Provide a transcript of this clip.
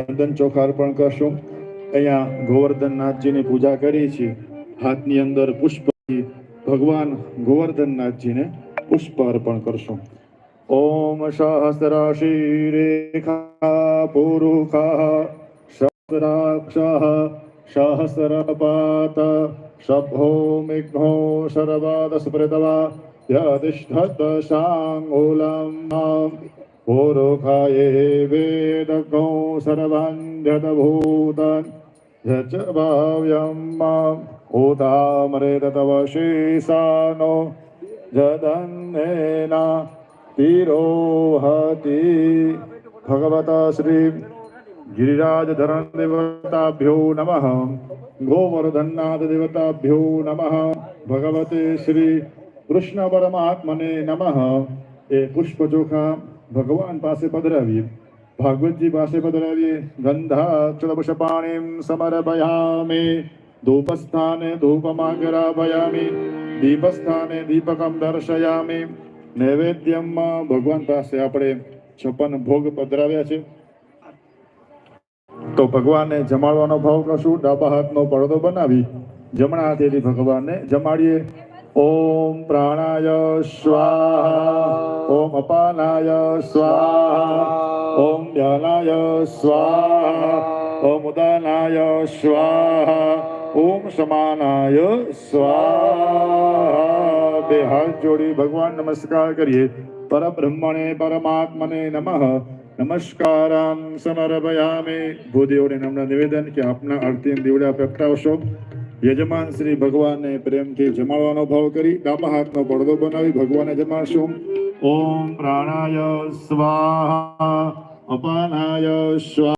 ચંદન ચોખા અર્પણ કરશું. અહીંયા ગોવર્ધનનાથજીની પૂજા કરી છીએ. હાથની અંદર પુષ્પ ભગવાન ગોવર્ધનનાથજીને પુષ્પ અર્પણ કરશું. ઓમ સહસ્રાશી રેખા પુરુખા સહસ્રાક્ષ સહસ્રપાત સભો મિઘ્નો સર્વાદ સ્મૃતવા યદિષ્ઠદશાંગુલમ पुरुखाये वेदकौ सर्वञ्जतभूतन् यच्च भाव्यं माम् उतामृततवशीसा नो जदन्नेना तिरोहति भगवता श्री गिरिराजधरणदेवताभ्यो नमः गोवर्धन्नाथदेवताभ्यो नमः भगवते श्री कृष्णपरमात्मने नमः ए पुष्पचोखा ભગવાન પાસે પધરાવીએ ભાગવતજી પાસે પધરાવીએ ગંધાક્ષરપુષપાણીમ સમર્પયામિ ધૂપસ્થાને ધૂપમાગ્રાભયામિ દીપસ્થાને દીપકમ દર્શયામિ નૈવેદ્યમાં ભગવાન પાસે આપણે છપ્પન ભોગ પધરાવ્યા છે। તો ભગવાનને જમાડવાનો ભાવ કરશું, ડાબા હાથનો પડદો બનાવી, જમણા હાથેથી ભગવાનને જમાડીએ. ઓમ પ્રાણાય સ્વાહા. ઓમ अपानाय स्वाहा ॐ ध्यानाय स्वाहा ઓમ ઉદાનાય स्वाहा। ॐ સમાનાય स्वाहा બે હાથ જોડી ભગવાન નમસ્કાર કરીએ પરબ્રહ્મણે પરમાત્મને નમઃ નમસ્કારાન સમર્પયામે ભૂદેવને નમ્ર નિવેદન કે આપના આરતી દીવડા પ્રગટાવશો યજમાન શ્રી ભગવાનને પ્રેમથી જમાડવાનો ભાવ કરી, ડાબા હાથનો પડદો બનાવી ભગવાનને જમાડશું. ઓમ પ્રાણાય સ્વાહા, અપાનાય સ્વાહા.